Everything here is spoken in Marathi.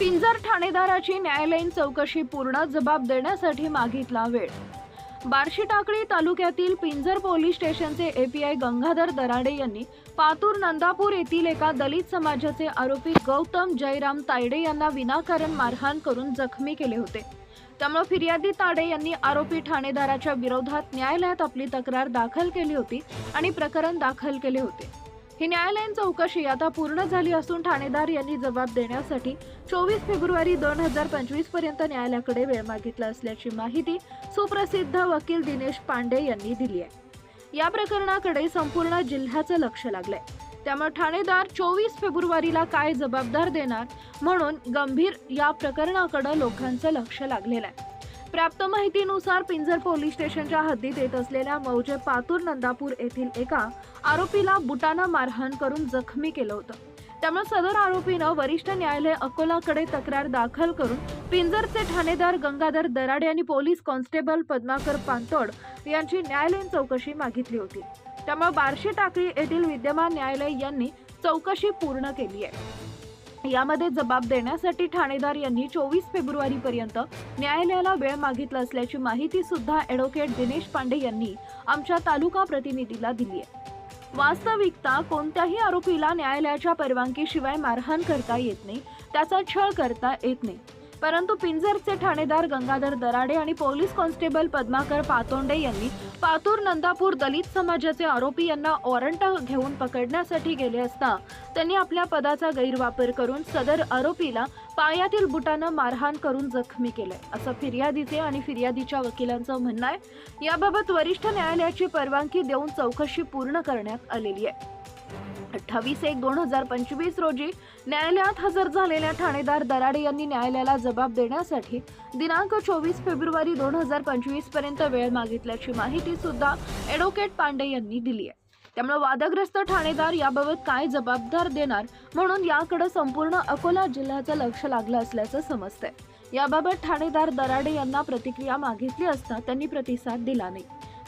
पिंजर ठाणेदाराची न्यायालयीन चौकशी पूर्ण जबाब देण्यासाठी मागितला वेळ. बार्शी टाकळी तालुक्यातील पिंजर पोलीस स्टेशनचे एपीआय गंगाधर दराडे यांनी पातूर नंदापूर येथील एका दलित समाजाचे आरोपी गौतम जयराम तायडे यांना विनाकारण मारहाण करून जखमी केले होते. त्यामुळे फिर्यादी ताडे यांनी आरोपी ठाणेदाराच्या विरोधात न्यायालयात आपली तक्रार दाखल केली होती आणि प्रकरण दाखल केले होते. ही न्यायालयीन चौकशी आता पूर्ण झाली असून ठाणेदार यांनी जबाब देण्यासाठी चोवीस फेब्रुवारी दोन हजार पंचवीसपर्यंत न्यायालयाकडे वेळ मागितला असल्याची माहिती सुप्रसिद्ध वकील दिनेश पांडे यांनी दिली आहे. या प्रकरणाकडे संपूर्ण जिल्ह्याचं लक्ष लागलंय. त्यामुळे ठाणेदार चोवीस फेब्रुवारीला काय जबाबदार देणार म्हणून गंभीर या प्रकरणाकडे लोकांचं लक्ष लागलेलं आहे. प्राप्त माहितीनुसार पिंजर पोलीस स्टेशनच्या हद्दीत येत असलेल्या मौजे पातूर नंदापूर येथील एका आरोपीला बुटानं मारहाण करून जखमी केलं होतं. त्यामुळे सदर आरोपीनं वरिष्ठ न्यायालय अकोलाकडे तक्रार दाखल करून पिंजरचे ठाणेदार गंगाधर दराडे आणि पोलीस कॉन्स्टेबल पद्माकर पांतोड यांची न्यायालयीन चौकशी मागितली होती. त्यामुळे बार्शी टाकळी येथील विद्यमान न्यायालय यांनी चौकशी पूर्ण केली आहे. यामध्ये जबाब देण्यासाठी ठाणेदार यांनी चोवीस फेब्रुवारी पर्यंत न्यायालयाला वेळ मागितला असल्याची माहिती सुद्धा ॲडव्होकेट दिनेश पांडे यांनी आमच्या तालुका प्रतिनिधीला दिली आहे. वास्तविकता कोणत्याही आरोपीला न्यायालयाच्या परवानगीशिवाय मारहाण करता येत नाही त्याचा छळ करता येत नाही. परंतु पिंजरचे ठाणेदार गंगाधर दराडे आणि पोलीस कॉन्स्टेबल पद्माकर पातोंडे यांनी पातूर नंदापूर दलित समाजाचे आरोपी यांना वॉरंट घेऊन पकडण्यासाठी गेले असता त्यांनी आपल्या पदाचा गैरवापर करून सदर आरोपीला पायातील बुटानं मारहाण करून जखमी केलंय. असं फिर्यादीचे आणि फिर्यादीच्या वकिलांचं म्हणणं आहे. याबाबत वरिष्ठ न्यायालयाची परवानगी देऊन चौकशी पूर्ण करण्यात आलेली आहे. अठ्ठावीस एक दोन हजार पंचवीस रोजी न्यायालयात हजर झालेल्या ठाणेदार दराडे यांनी न्यायालयाला जबाब देण्यासाठी दिनांक चोवीस फेब्रुवारी दोन हजार पंचवीसपर्यंत वेळ मागितल्याची माहिती सुद्धा ॲडव्होकेट पांडे यांनी दिली आहे. त्यामुळे वादग्रस्त ठाणेदार याबाबत काय जबाबदार देणार म्हणून याकडे संपूर्ण अकोला जिल्ह्याचं लक्ष लागलं असल्याचं समजतंय. याबाबत ठाणेदार दराडे यांना प्रतिक्रिया मागितली असता त्यांनी प्रतिसाद दिला नाही.